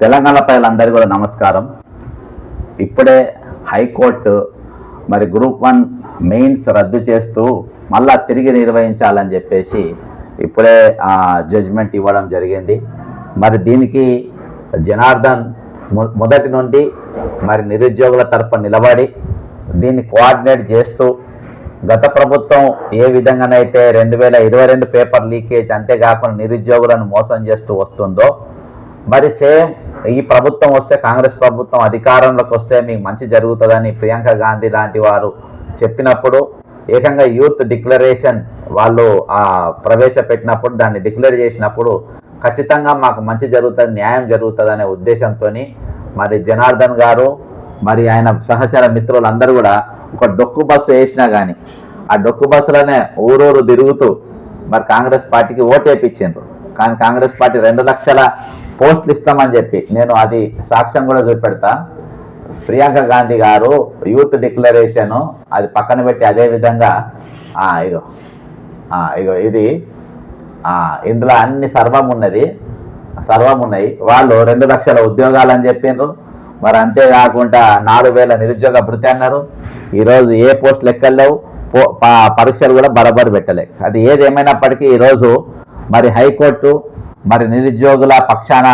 తెలంగాణ ప్రజలందరికీ కూడా నమస్కారం. ఇప్పుడే హైకోర్టు మరి గ్రూప్ వన్ మెయిన్స్ రద్దు చేస్తూ మళ్ళా తిరిగి నిర్వహించాలని చెప్పేసి ఇప్పుడే జడ్జిమెంట్ ఇవ్వడం జరిగింది. మరి దీనికి జనార్దన్ మొదటి నుండి మరి నిరుద్యోగుల తరపున నిలబడి దీన్ని కోఆర్డినేట్ చేస్తూ గత ప్రభుత్వం ఏ విధంగానైతే రెండు వేల ఇరవై రెండు పేపర్ లీకేజ్ అంతేకాకుండా నిరుద్యోగులను మోసం చేస్తూ వస్తుందో మరి సేమ్ ఈ ప్రభుత్వం వస్తే కాంగ్రెస్ ప్రభుత్వం అధికారంలోకి వస్తే మీకు మంచి జరుగుతుందని ప్రియాంక గాంధీ లాంటి వారు చెప్పినప్పుడు ఏకంగా యూత్ డిక్లరేషన్ వాళ్ళు ఆ ప్రవేశపెట్టినప్పుడు దాన్ని డిక్లేర్ చేసినప్పుడు ఖచ్చితంగా మాకు మంచి జరుగుతుంది న్యాయం జరుగుతుంది అనే ఉద్దేశంతో మరి జనార్దన్ గారు మరి ఆయన సహచర మిత్రులందరూ కూడా ఒక డొక్కు బస్సు వేసినా కానీ ఆ డొక్కు బస్సులోనే ఊరూరు తిరుగుతూ మరి కాంగ్రెస్ పార్టీకి ఓటేపించారు కానీ కాంగ్రెస్ పార్టీ రెండు లక్షల పోస్టులు ఇస్తామని చెప్పి నేను అది సాక్ష్యం కూడా చూపెడతా. ప్రియాంక గాంధీ గారు యూత్ డిక్లరేషన్ అది పక్కన పెట్టి అదే విధంగా ఇగో ఇగో ఇది ఇందులో అన్ని సర్వం ఉన్నది. సర్వం ఉన్నాయి. వాళ్ళు రెండు లక్షల ఉద్యోగాలు అని చెప్పిండ్రు. మరి అంతేకాకుండా నాలుగు వేల నిరుద్యోగ భృతి అన్నారు. ఈరోజు ఏ పోస్ట్ లెక్కలేవు. పో ప- పరీక్షలు కూడా బరబరి పెట్టలేవు అది ఏది ఏమైనప్పటికీ ఈరోజు మరి హైకోర్టు మరి నిరుద్యోగుల పక్షాన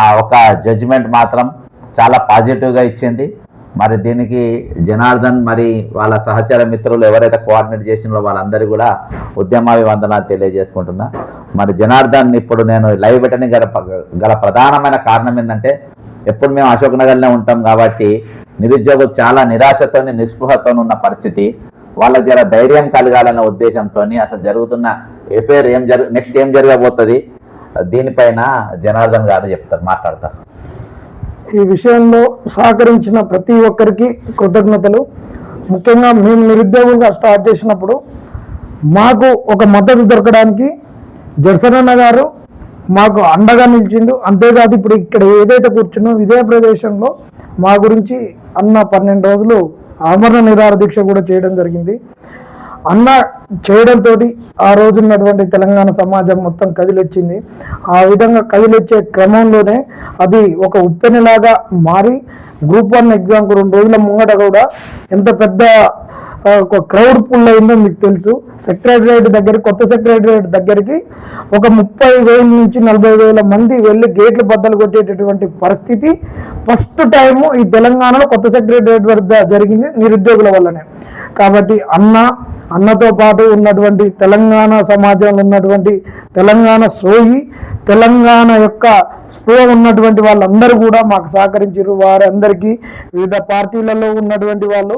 ఆ ఒక జడ్జిమెంట్ మాత్రం చాలా పాజిటివ్గా ఇచ్చింది. మరి దీనికి జనార్దన్ మరి వాళ్ళ సహచర మిత్రులు ఎవరైతే కోఆర్డినేట్ చేసినో వాళ్ళందరూ కూడా ఉద్యమాభివందనాలు తెలియజేసుకుంటున్నా. మరి జనార్దన్ ఇప్పుడు నేను లైవ్ పెట్టని గల గల ప్రధానమైన కారణం ఏంటంటే ఎప్పుడు మేము అశోక్ నగర్లో ఉంటాం కాబట్టి నిరుద్యోగులు చాలా నిరాశతో నిస్పృహతో ఉన్న పరిస్థితి వాళ్ళకి జర ధైర్యం కలగాలన్న ఉద్దేశంతో అసలు జరుగుతున్న ఎఫ్ఐఆర్ ఏం జరుగు నెక్స్ట్ ఏం జరగబోతుంది దీనిపైన జనార్దన్ గారు చెప్తారు మాట్లాడతారు. ఈ విషయంలో సహకరించిన ప్రతి ఒక్కరికి కృతజ్ఞతలు. ముఖ్యంగా మేము నిరుద్యోగులుగా స్టార్ట్ చేసినప్పుడు మాకు ఒక మద్దతు దొరకడానికి జడ్సనన్న గారు మాకు అండగా నిలిచిండు. అంతేకాదు ఇప్పుడు ఇక్కడ ఏదైతే కూర్చున్నో ఇదే ప్రదేశంలో మా గురించి అన్న పన్నెండు రోజులు ఆమరణ నిరాహార దీక్ష కూడా చేయడం జరిగింది. అన్న చేయడంతో ఆ రోజు ఉన్నటువంటి తెలంగాణ సమాజం మొత్తం కదిలొచ్చింది. ఆ విధంగా కదిలొచ్చే క్రమంలోనే అది ఒక ఉప్పెనలాగా మారి గ్రూప్ వన్ ఎగ్జామ్కి రెండు రోజుల ముంగట కూడా ఎంత పెద్ద ఒక క్రౌడ్ పుల్ అయిందో మీకు తెలుసు. సెక్రటరేట్ దగ్గర కొత్త సెక్రటరేట్ దగ్గరికి ఒక ముప్పై వేల నుంచి నలభై వేల మంది వెళ్ళి గేట్లు బద్దలు కొట్టేటటువంటి పరిస్థితి ఫస్ట్ టైము ఈ తెలంగాణలో కొత్త సెక్రటరేట్ వద్ద జరిగింది నిరుద్యోగుల వల్లనే. కాబట్టి అన్న అన్నతో పాటు ఉన్నటువంటి తెలంగాణ సమాజంలో ఉన్నటువంటి తెలంగాణ సోయి తెలంగాణ యొక్క స్పృహ ఉన్నటువంటి వాళ్ళందరూ కూడా మాకు సహకరించారు వారందరికీ వివిధ పార్టీలలో ఉన్నటువంటి వాళ్ళు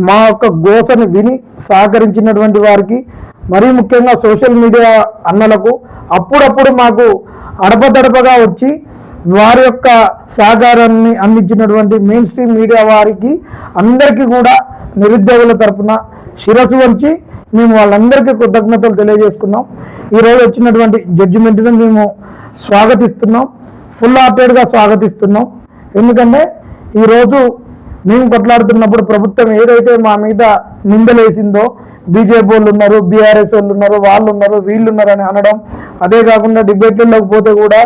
మా యొక్క గోసను విని సహకరించినటువంటి వారికి మరీ ముఖ్యంగా సోషల్ మీడియా అన్నలకు అప్పుడప్పుడు మాకు అడపదడపగా వచ్చి వారి యొక్క సహకారాన్ని అందించినటువంటి మెయిన్ స్ట్రీమ్ మీడియా వారికి అందరికీ కూడా నిరుద్యోగుల తరఫున శిరస్సు వంచి మేము వాళ్ళందరికీ కృతజ్ఞతలు తెలియజేసుకున్నాం. ఈరోజు వచ్చినటువంటి జడ్జిమెంట్ను మేము స్వాగతిస్తున్నాం. ఫుల్ హార్టెడ్గా స్వాగతిస్తున్నాం. ఎందుకంటే ఈరోజు మేము కొట్లాడుతున్నప్పుడు ప్రభుత్వం ఏదైతే మా మీద నిందలేసిందో బీజేపీ వాళ్ళు ఉన్నారు బీఆర్ఎస్ వాళ్ళు ఉన్నారు వాళ్ళు ఉన్నారు వీళ్ళు ఉన్నారు అని అనడం. అదే కాకుండా డిబేట్లలోకి పోతే కూడా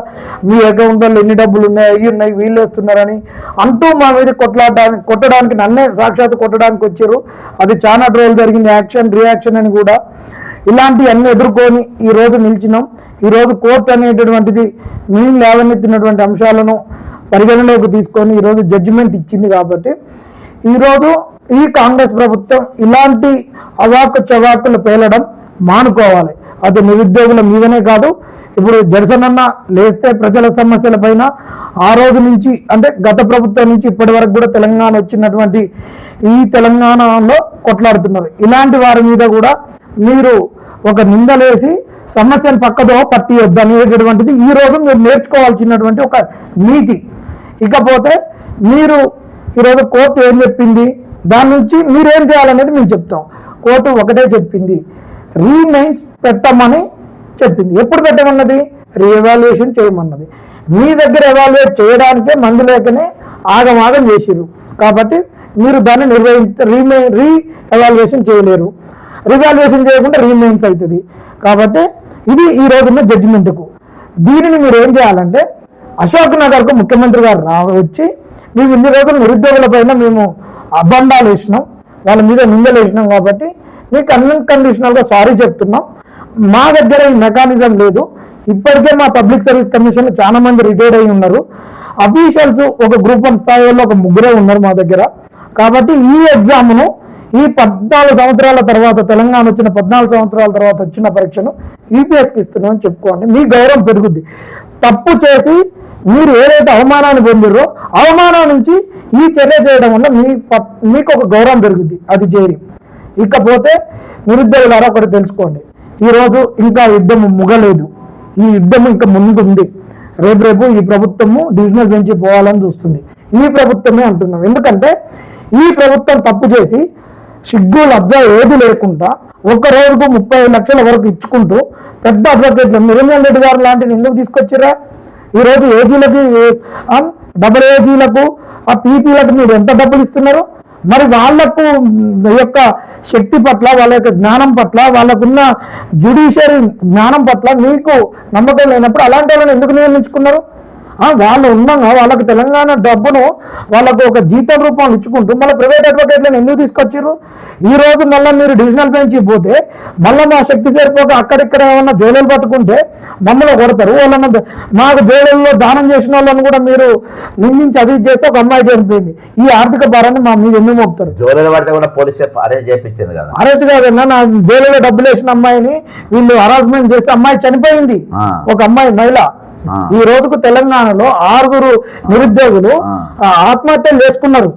మీ అకౌంట్లో ఎన్ని డబ్బులు ఉన్నాయి అవి ఉన్నాయి వీళ్ళు వేస్తున్నారని అంటూ మా మీద కొట్లాడడానికి కొట్టడానికి నన్నే సాక్షాత్ కొట్టడానికి వచ్చారు. అది చాలా ట్రోల్ జరిగింది యాక్షన్ రియాక్షన్ అని కూడా. ఇలాంటి అన్ని ఎదుర్కొని ఈరోజు నిలిచినాం. ఈ రోజు కోర్టు అనేటటువంటిది మేము లేవనెత్తినటువంటి అంశాలను పరిగణలోకి తీసుకొని ఈరోజు జడ్జిమెంట్ ఇచ్చింది కాబట్టి ఈరోజు ఈ కాంగ్రెస్ ప్రభుత్వం ఇలాంటి అవాకు చవాకులు పేలడం మానుకోవాలి. అది నిరుద్యోగుల మీదనే కాదు ఇప్పుడు జనసేనన్న లేస్తే ప్రజల సమస్యల పైన ఆ రోజు నుంచి అంటే గత ప్రభుత్వం నుంచి ఇప్పటి వరకు కూడా తెలంగాణ వచ్చినటువంటి ఈ తెలంగాణలో కొట్లాడుతున్నారు. ఇలాంటి వారి మీద కూడా మీరు ఒక నిందలేసి సమస్యను పక్కదో పట్టియొద్దు అనేటటువంటిది ఈ రోజు మీరు నేర్చుకోవాల్సినటువంటి ఒక నీతి. ఇకపోతే మీరు ఈరోజు కోర్టు ఏం చెప్పింది? దాని నుంచి మీరేం చేయాలనేది మేము చెప్తాం. కోర్టు ఒకటే చెప్పింది. రీమైన్స్ పెట్టమని చెప్పింది. ఎప్పుడు పెట్టమన్నది? రీఎవాల్యుయేషన్ చేయమన్నది. మీ దగ్గర ఎవాల్యుయేట్ చేయడానికే మందు లేకనే ఆగమాగం చేసిరు కాబట్టి మీరు దాన్ని నిర్వహించ రీమై రీ ఎవాల్యుయేషన్ చేయలేరు. రివాల్యుయేషన్ చేయకుండా రీమైన్స్ అవుతుంది. కాబట్టి ఇది ఈ రోజున్న జడ్జిమెంట్కు. దీనిని మీరు ఏం చేయాలంటే అశోక్ నగర్కు ముఖ్యమంత్రి గారు రా వచ్చి మేము ఇన్ని రోజులు నిరుద్యోగుల పైన మేము అబండాలు వేసినాం. వాళ్ళ మీద నిందలు వేసినాం కాబట్టి మీకు అన్కండిషనల్గా సారీ చెప్తున్నాం. మా దగ్గర ఈ మెకానిజం లేదు. ఇప్పటికే మా పబ్లిక్ సర్వీస్ కమిషన్ చాలా మంది రిటైర్డ్ అయి ఉన్నారు. అఫీషియల్స్ ఒక గ్రూప్ వన్ స్థాయిలో ఒక ముగ్గురే ఉన్నారు మా దగ్గర. కాబట్టి ఈ ఎగ్జామ్ను ఈ పద్నాలుగు సంవత్సరాల తర్వాత తెలంగాణ వచ్చిన పద్నాలుగు సంవత్సరాల తర్వాత వచ్చిన పరీక్షను యూపీఎస్కి ఇస్తున్నామని చెప్పుకోండి. మీ గౌరవం పెరుగుద్ది. తప్పు చేసి మీరు ఏదైతే అవమానాన్ని పొందిరో అవమానం నుంచి ఈ చర్య చేయడం వల్ల మీ మీకు ఒక గౌరవం పెరుగుద్ది అది చేరి. ఇకపోతే నిరుద్యోగులారా ఒకటి తెలుసుకోండి. ఈరోజు ఇంకా యుద్ధం ముగలేదు. ఈ యుద్ధం ఇంకా ముందుంది. రేపు రేపు ఈ ప్రభుత్వము డివిజనల్ బెంచ్ పోవాలని చూస్తుంది. ఈ ప్రభుత్వమే అంటున్నాం. ఎందుకంటే ఈ ప్రభుత్వం తప్పు చేసి సిగ్గు లబ్జా ఏది లేకుండా ఒక రోజుకు ముప్పై లక్షల వరకు ఇచ్చుకుంటూ పెద్ద అడ్వకేట్లు నిరంజన్ రెడ్డి గారు లాంటివి ఎందుకు తీసుకొచ్చిరా ఈరోజు ఏజీలకి డబుల్ ఏజీలకు ఆ పీపీలకు మీరు ఎంత డబ్బులు ఇస్తున్నారు? మరి వాళ్ళకు యొక్క శక్తి పట్ల వాళ్ళ యొక్క జ్ఞానం పట్ల వాళ్ళకున్న జ్యుడిషియరీ జ్ఞానం పట్ల మీకు నమ్మకం లేనప్పుడు అలాంటి వాళ్ళని ఎందుకు నియమించుకున్నారు వాళ్ళు ఉన్నాగా వాళ్ళకి తెలంగాణ డబ్బును వాళ్ళకు ఒక జీతం రూపంలో ఇచ్చుకుంటూ మళ్ళీ ప్రైవేట్ అడ్వకేట్లను ఎందుకు తీసుకొచ్చారు ఈ రోజు మళ్ళీ మీరు డివిజనల్ బెంచ్ పోతే మళ్ళీ మా శక్తి సరిపోక అక్కడిక్కడ ఏమన్నా జైలులు పట్టుకుంటే మమ్మల్ని కొడతారు. వాళ్ళని మాకు జైలుల్లో దానం చేసిన వాళ్ళని కూడా మీరు నిందించి అది చేసి ఒక అమ్మాయి చనిపోయింది. ఈ ఆర్థిక భారాన్ని మా మీద ఎందుకు మోపుతారు? జోలీలు పడితే కూడా పోలీస్ అరెస్ట్ చేయించింది కదా. అరెస్ట్ కాదన్నా నా జైలులో డబ్బులు వేసిన అమ్మాయిని వీళ్ళు హరాస్మెంట్ చేస్తే అమ్మాయి చనిపోయింది. ఒక అమ్మాయి మహిళ. ఈ రోజుకు తెలంగాణలో ఆరుగురు నిరుద్యోగులు ఆత్మహత్యలు చేసుకున్నారు.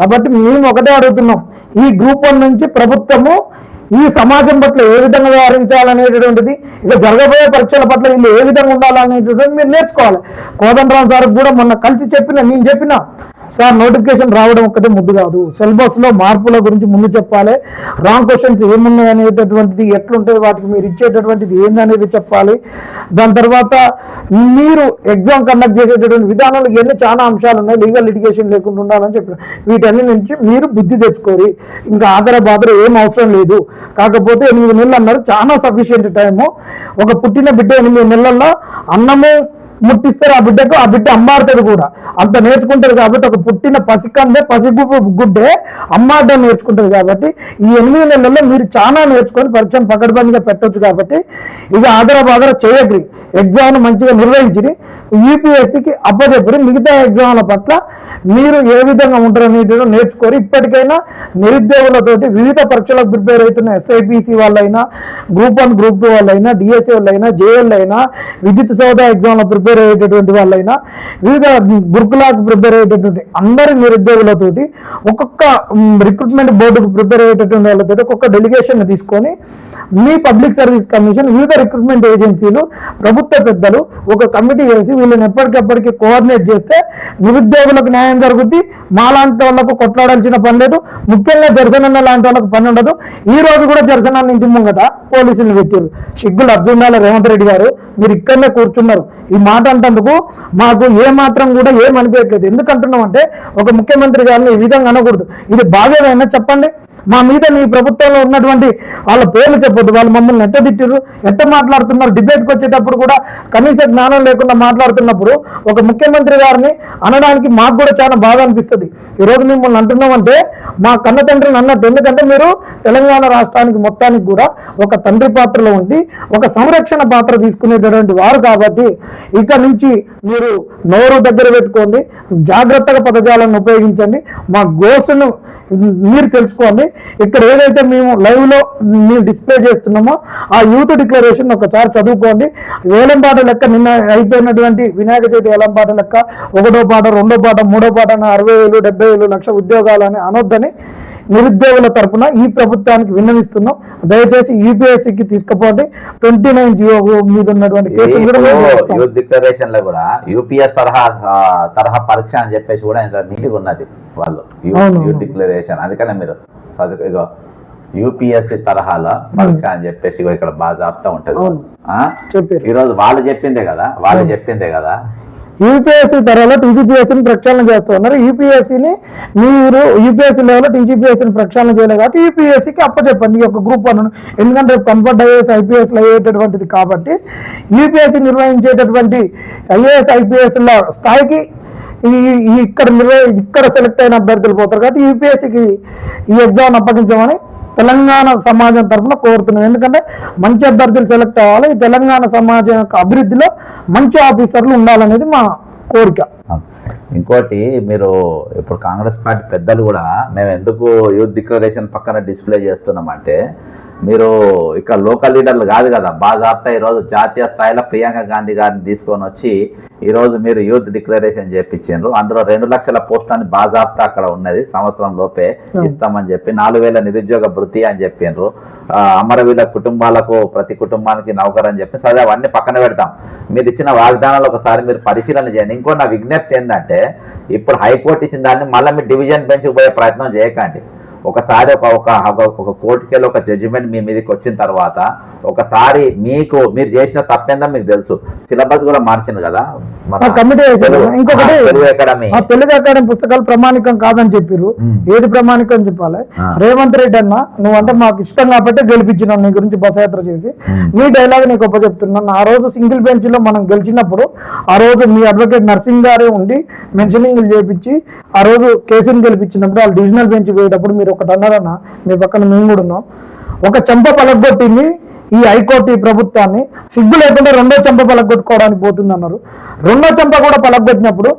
కాబట్టి మేము ఒకటే అడుగుతున్నాం. ఈ గ్రూప్ వన్ నుంచి ప్రభుత్వము ఈ సమాజం పట్ల ఏ విధంగా వ్యవహరించాలనేటటువంటిది ఇక జరగబోయే పరీక్షల పట్ల వీళ్ళు ఏ విధంగా ఉండాలనేటటువంటి మీరు నేర్చుకోవాలి. కోదండరామ్ సార్ కూడా మొన్న కలిసి చెప్పిన నేను చెప్పిన సార్ నోటిఫికేషన్ రావడం ఒక్కటే ముద్దు కాదు. సిలబస్లో మార్పుల గురించి ముందు చెప్పాలి. రాంగ్ క్వశ్చన్స్ ఏమున్నాయి అనేటటువంటిది ఎట్లుంటుంది వాటికి మీరు ఇచ్చేటటువంటిది ఏందనేది చెప్పాలి. దాని తర్వాత మీరు ఎగ్జామ్ కండక్ట్ చేసేటటువంటి విధానాలు ఇవన్నీ చాలా అంశాలు ఉన్నాయి. లీగల్ లిటిగేషన్ లేకుండా ఉండాలని చెప్పిన వీటన్ని నుంచి మీరు బుద్ధి తెచ్చుకోరి. ఇంకా ఆధార బాధలు ఏం అవసరం లేదు. కాకపోతే ఎనిమిది నెలలు అన్నారు. చాలా సఫిషియెంట్ టైము ఒక పుట్టిన బిడ్డ ఎనిమిది నెలల్లో అన్నము ముట్టిస్తారు ఆ బిడ్డకు ఆ బిడ్డ అమ్మాడుతుంది కూడా. అంత నేర్చుకుంటారు కాబట్టి ఒక పుట్టిన పసికందే పసిగు గుడ్డే అమ్మాడడం నేర్చుకుంటుంది కాబట్టి ఈ ఎనిమిది నెలల్లో మీరు చాలా నేర్చుకొని పరిచయం పకడ్బందీగా పెట్టొచ్చు కాబట్టి ఇక ఆదర బాదర చేయగ్రి ఎగ్జామ్ మంచిగా నిర్వహించి యూపీఎస్సికి అప్పచెప్పి మిగతా ఎగ్జామ్ల పట్ల మీరు ఏ విధంగా ఉంటారు నేర్చుకొని ఇప్పటికైనా నిరుద్యోగులతోటి వివిధ పరీక్షలకు ప్రిపేర్ అవుతున్న ఎస్ఐపిసి వాళ్ళైనా గ్రూప్ వన్ గ్రూప్ టూ వాళ్ళైనా డిఎస్ఏ వాళ్ళైనా జేఎల్ అయినా విద్యుత్ సౌదా ఎగ్జామ్లో ప్రిపేర్ అయ్యేటటువంటి వాళ్ళైనా వివిధ గురుకులాకు ప్రిపేర్ అయ్యేటటువంటి అందరి నిరుద్యోగులతోటి ఒక్కొక్క రిక్రూట్మెంట్ బోర్డుకు ప్రిపేర్ అయ్యేటటువంటి వాళ్ళతో ఒక్కొక్క డెలిగేషన్ తీసుకొని మీ పబ్లిక్ సర్వీస్ కమిషన్ వివిధ రిక్రూట్మెంట్ ఏజెన్సీలు ప్రభుత్వ పెద్దలు ఒక కమిటీ చేసి వీళ్ళని ఎప్పటికప్పటికి కోఆర్డినేట్ చేస్తే నిరుద్యోగులకు న్యాయం జరుగుద్ది. మాలాంటి వాళ్ళకు కొట్లాడాల్సిన పని లేదు. ముఖ్యంగా జర్సనన్న లాంటి వాళ్ళకు పని ఉండదు. ఈ రోజు కూడా జర్సనన్న ఇంటి ముంగట పోలీసులు పెట్టారు సిగ్గులు అర్జునాల రేవంత్ రెడ్డి గారు మీరు ఇక్కడనే కూర్చున్నారు. ఈ మాట అంటందుకు మాకు ఏ మాత్రం కూడా ఏం అనిపించట్లేదు ఎందుకంటున్నాం అంటే ఒక ముఖ్యమంత్రి గారిని ఈ విధంగా అనకూడదు. ఇది బాధ్యత చెప్పండి. మా మీద మీ ప్రభుత్వంలో ఉన్నటువంటి వాళ్ళ పేర్లు చెప్పొద్దు. వాళ్ళు మమ్మల్ని ఎట్ట తిట్టిరు ఎట్ట మాట్లాడుతున్నారు? డిబేట్కి వచ్చేటప్పుడు కూడా కనీస జ్ఞానం లేకుండా మాట్లాడుతున్నప్పుడు ఒక ముఖ్యమంత్రి గారిని అనడానికి మాకు కూడా చాలా బాధ అనిపిస్తుంది. ఈరోజు మిమ్మల్ని అంటున్నామంటే మా కన్న తండ్రిని అన్నట్టు. ఎందుకంటే మీరు తెలంగాణ రాష్ట్రానికి మొత్తానికి కూడా ఒక తండ్రి పాత్రలో ఉండి ఒక సంరక్షణ పాత్ర తీసుకునేటటువంటి వారు కాబట్టి ఇక నుంచి మీరు నోరు దగ్గర పెట్టుకోండి. జాగ్రత్తగా పదజాలను ఉపయోగించండి. మా గోసును మీరు తెలుసుకోండి. ఇక్కడ ఏదైతే మేము లైవ్లో మేము డిస్ప్లే చేస్తున్నామో ఆ యూత్ డిక్లరేషన్ ఒకసారి చదువుకోండి. వేలం పాట లెక్క నిన్న అయిపోయినటువంటి వినాయక చవితి వేలం పాట లెక్క ఒకటో పాట రెండో పాట మూడో పాట అని అరవై వేలు డెబ్బై వేలు లక్ష ఉద్యోగాలు అని అనొద్దని నిరుద్యోగుల తరపున ఈ ప్రభుత్వానికి విన్నవిస్తున్నాం. దయచేసి యూపీఎస్సీకి తీసుకుపోండి. ట్వంటీ నైన్ జియో మీద ఉన్నటువంటి కేసులు కూడా డిక్లరేషన్లో కూడా యూపీఎస్ తరహా తరహా పరీక్ష అని చెప్పేసి కూడా నీట్గా ఉన్నది వాళ్ళు. యూత్ డిక్లరేషన్ అందుకనే మీరు ఇగో యూపీఎస్సి తరహాలో పరీక్ష అని చెప్పేసి ఇక్కడ బాగా జాబితా ఉంటది. ఈ రోజు వాళ్ళు చెప్పిందే కదా వాళ్ళు చెప్పిందే కదా యూపీఎస్సీ ధరలో టీజీపీఎస్సీని ప్రక్షాళన చేస్తూ ఉన్నారు. యూపీఎస్సీని మీరు యూపీఎస్సీ లెవెల్లో టీజీపీఎస్సీని ప్రక్షాళన చేయలేదు కాబట్టి యూపీఎస్సీకి అప్పచెప్పండి. ఈ యొక్క గ్రూప్ వన్ ఎందుకంటే రేపు కన్వర్ట్ ఐఏఎస్ ఐపీఎస్లు అయ్యేటటువంటిది కాబట్టి యూపీఎస్సీ నిర్వహించేటటువంటి ఐఏఎస్ ఐపీఎస్ల స్థాయికి ఈ ఇక్కడ నిర్వహి ఇక్కడ సెలెక్ట్ అయిన అభ్యర్థులు పోతారు కాబట్టి యూపీఎస్సీకి ఈ ఎగ్జామ్ అప్పగించమని తెలంగాణ సమాజం తరఫున కోరుతున్నాం. ఎందుకంటే మంచి అభ్యర్థులు సెలెక్ట్ అవ్వాలి. ఈ తెలంగాణ సమాజం యొక్క అభివృద్ధిలో మంచి ఆఫీసర్లు ఉండాలనేది మా కోరిక. ఇంకోటి మీరు ఇప్పుడు కాంగ్రెస్ పార్టీ పెద్దలు కూడా మేము ఎందుకు యూత్ డిక్లరేషన్ పక్కన డిస్ప్లే చేస్తున్నామంటే మీరు ఇక లోకల్ లీడర్లు కాదు కదా బాజాప్తా ఈరోజు జాతీయ స్థాయిలో ప్రియాంక గాంధీ గారిని తీసుకొని వచ్చి ఈరోజు మీరు యూత్ డిక్లరేషన్ చేపించారు అందులో రెండు లక్షల పోస్ట్ అని బాజాప్తా అక్కడ ఉన్నది సంవత్సరం లోపే ఇస్తామని చెప్పి నాలుగు వేల నిరుద్యోగ భృతి అని చెప్పిండ్రు. ఆ, అమరవీల కుటుంబాలకు ప్రతి కుటుంబానికి నౌకర్ అని చెప్పి సరే అవన్నీ పక్కన పెడతాం. మీరు ఇచ్చిన వాగ్దానాలు ఒకసారి మీరు పరిశీలన చేయండి. ఇంకో నా విజ్ఞప్తి ఏంటంటే ఇప్పుడు హైకోర్టు ఇచ్చిన దాన్ని మళ్ళీ మీరు డివిజన్ బెంచ్కి పోయే ప్రయత్నం చేయకండి. ఒకసారి ఒక ఒక ఒక- కోర్టుకెళ్ళి ఒక జడ్జిమెంట్ మీ మీదకి వచ్చిన తర్వాత ఒకసారి మీకు మీరు చేసిన తప్పేందో మీకు తెలుసు. సిలబస్ కూడా మార్చింది కదా. కమిటీ వేసారు ఇంకొకటి తెలుగు అకాడమీ. పుస్తకాలు ప్రమాణికం కాదని చెప్పిర్రు. మ్మ్. ఏది ప్రమాణికం చెప్పాలి. రేవంత్ రెడ్డి అన్న నువ్వంటే మాకు ఇష్టం కాబట్టి గెలిపించినావు నీ గురించి బస్ యాత్ర చేసి. నీ డైలాగ్ నీకు గొప్ప చెప్తున్నాను ఆ రోజు సింగిల్ బెంచ్లో మనం గెలిచినప్పుడు ఆ రోజు మీ అడ్వకేట్ నర్సింగ్ గారే ఉండి మెన్షనింగ్ చేపించి ఆ రోజు కేసుని గెలిపించినప్పుడు వాళ్ళు డివిజనల్ బెంచ్ పోయేటప్పుడు మీరు ఒకటి అన్నారన్న మీ పక్కన మేము కూడా ఉన్నాం. ఒక చెంప పలగొట్టింది ఈ హైకోర్టు ఈ ప్రభుత్వాన్ని సిగ్గు లేకుండా రెండో చెంప పలగొట్టుకోవడానికి పోతుంది అన్నారు రెండో చెంప కూడా పలగొట్టినప్పుడు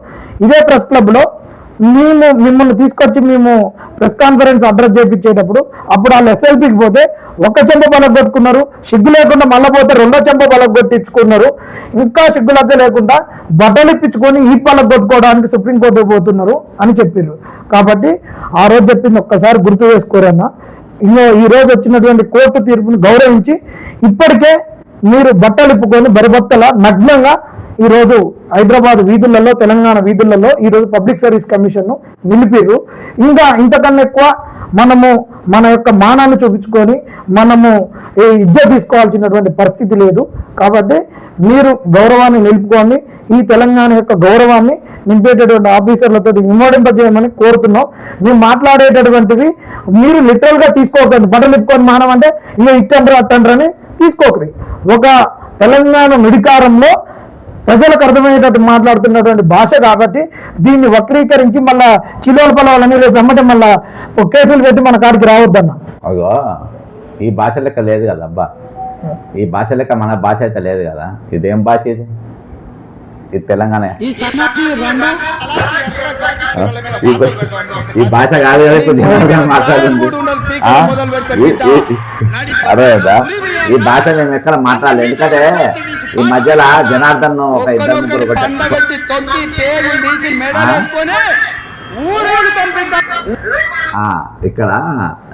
ఇదే ప్రెస్ క్లబ్లో మేము మిమ్మల్ని తీసుకొచ్చి మేము ప్రెస్ కాన్ఫరెన్స్ అడ్రస్ చేయించేటప్పుడు అప్పుడు వాళ్ళు ఎస్ఎల్పికి పోతే ఒక్క చెంప పలగొట్టుకున్నారు. సిగ్గు లేకుండా మళ్ళీ పోతే రెండో చెంప పలగొట్టించుకున్నారు. ఇంకా సిగ్గు లేకుండా బట్టలు ఇప్పించుకొని ఈ పలగొట్టుకోవడానికి సుప్రీంకోర్టు పోతున్నారు అని చెప్పారు కాబట్టి ఆ రోజు చెప్పింది ఒక్కసారి గుర్తు చేసుకోరన్నా. ఇంకో ఈ రోజు వచ్చినటువంటి కోర్టు తీర్పును గౌరవించి ఇప్పటికే మీరు బట్టలు ఇప్పుకొని బరిబత్తల నగ్నంగా ఈరోజు హైదరాబాద్ వీధులలో తెలంగాణ వీధులలో ఈరోజు పబ్లిక్ సర్వీస్ కమిషన్ను నిలిపిరు ఇంకా ఇంతకన్నా ఎక్కువ మనము మన యొక్క మానాన్ని చూపించుకొని మనము ఏ ఇజ్జ తీసుకోవాల్సినటువంటి పరిస్థితి లేదు. కాబట్టి మీరు గౌరవాన్ని నిలుపుకోండి. ఈ తెలంగాణ యొక్క గౌరవాన్ని నింపేటటువంటి ఆఫీసర్లతో విమోడింపజేయమని కోరుతున్నాం. మేము మాట్లాడేటటువంటివి మీరు లిటరల్గా తీసుకోకండి. బట్టలు ఇప్పుకొని మానం అంటే ఇక ఇట్టండ్రు అట్టండ్రు అని తీసుకోకరి ఒక తెలంగాణ నుడికారంలో ప్రజలకు అర్థమయ్యేటట్టు మాట్లాడుతున్నటువంటి భాష కాబట్టి దీన్ని వక్రీకరించి మళ్ళా చిలువల పొలవాలని రేపు వెంబటి మళ్ళా ఒక కేసులు పెట్టి మన కాడికి రావద్దన్నా. అగో ఈ భాష లెక్క లేదు కదా అబ్బా ఈ భాష లెక్క మన భాష అయితే లేదు కదా. ఇదేం భాష ఇది? ఇది తెలంగాణ. ఈ భాష కాదు కదా ఇప్పుడు? ఈ- ఈ- అర్థమైందా? ఈ భాష మేము ఎక్కడ మాట్లాడలేదు. ఎందుకంటే ఈ మధ్యలో జనార్దన్ ఒక ఇద్దరు ముగ్గురు ఆ, ఇక్కడ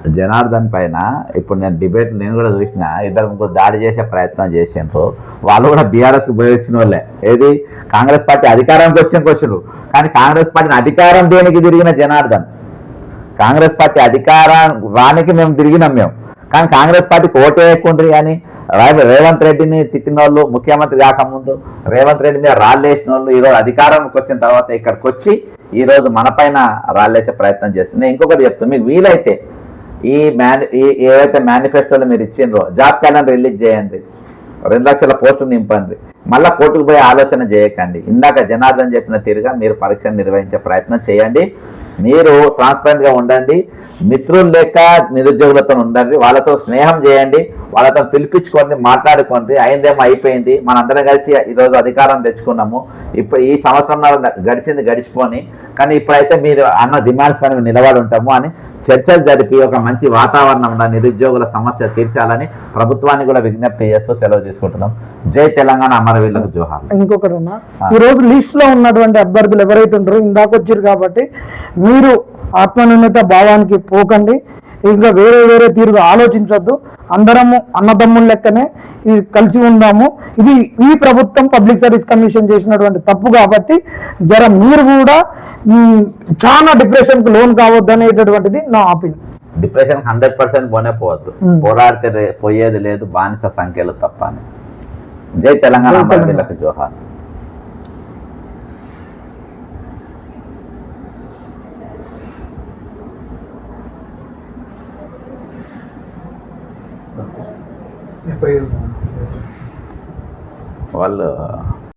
జనార్దన్ పైన ఇప్పుడు నేను డిబేట్ నేను కూడా చూసిన ఇద్దరు ఇంకో దాడి చేసే ప్రయత్నం చేసిండ్రు. వాళ్ళు కూడా బీఆర్ఎస్కి పోయి వచ్చిన వాళ్ళే. ఏది? కాంగ్రెస్ పార్టీ అధికారానికి వచ్చినకి వచ్చిండ్రు. కానీ కాంగ్రెస్ పార్టీని అధికారం దేనికి తిరిగిన జనార్దన్? కాంగ్రెస్ పార్టీ అధికారం రానికి మేము తిరిగినాం మేము. కానీ కాంగ్రెస్ పార్టీకి ఓటు వేయకుండ్రి కానీ రేవంత్ రెడ్డిని తిట్టిన వాళ్ళు ముఖ్యమంత్రి కాకముందు రేవంత్ రెడ్డి మీద రాళ్ళేసిన వాళ్ళు ఈరోజు అధికారంకి వచ్చిన తర్వాత ఇక్కడికి వచ్చి ఈ రోజు మన పైన రాళ్ళేసే ప్రయత్నం చేస్తుంది నేను ఇంకొకటి చెప్తాను మీకు వీలైతే ఈ మేని ఈ ఏవైతే మేనిఫెస్టోలు మీరు ఇచ్చిండ్రో జాబ్ క్యాలెండర్ రిలీజ్ చేయండి. రెండు లక్షల పోస్టులు నింపండి. మళ్ళీ కోర్టుకు పోయే ఆలోచన చేయకండి. ఇందాక జనార్దన్ చెప్పిన తీరుగా మీరు పరీక్షను నిర్వహించే ప్రయత్నం చేయండి. మీరు ట్రాన్స్పరెంట్గా ఉండండి మిత్రులు లేక నిరుద్యోగులతో ఉండండి వాళ్ళతో స్నేహం చేయండి వాళ్ళతో పిలిపించుకోండి మాట్లాడుకోండి అయిందేమో అయిపోయింది. మనందరం కలిసి ఈరోజు అధికారం తెచ్చుకున్నాము. ఇప్పుడు ఈ సంవత్సరం గడిచింది గడిచిపోని. కానీ ఇప్పుడైతే మీరు అన్న డిమాండ్స్ పైన నిలబడి ఉంటాము అని చర్చలు జరిపి ఒక మంచి వాతావరణంలో నిరుద్యోగుల సమస్య తీర్చాలని ప్రభుత్వాన్ని కూడా విజ్ఞప్తి చేస్తూ సెలవు తీసుకుంటున్నాం. జై తెలంగాణ అమరవీరులకు జోహార్ ఇంకొకటి అన్న ఈ రోజు లిస్ట్లో ఉన్నటువంటి అభ్యర్థులు ఎవరైతే ఉంటారో ఇందాక వచ్చారు కాబట్టి మీరు ఆత్మనిర్ణత భావానికి పోకండి. ఇంకా వేరే వేరే తీరుగా ఆలోచించొద్దు. అందరము అన్నదమ్ముల లెక్కనే ఇది కలిసి ఉందాము. ఇది ఈ ప్రభుత్వం పబ్లిక్ సర్వీస్ కమిషన్ చేసినటువంటి తప్పు కాబట్టి జర మీరు కూడా చాలా డిప్రెషన్కు లోన్ కావద్దు అనేటటువంటిది నా ఆపిల్ డిప్రెషన్ హండ్రెడ్ పర్సెంట్ పోనే పోవద్దు. పోరాడితే పోయేది లేదు బానిస సంఖ్యలు తప్ప జై తెలంగాణ జోహార్. వాళ్ళు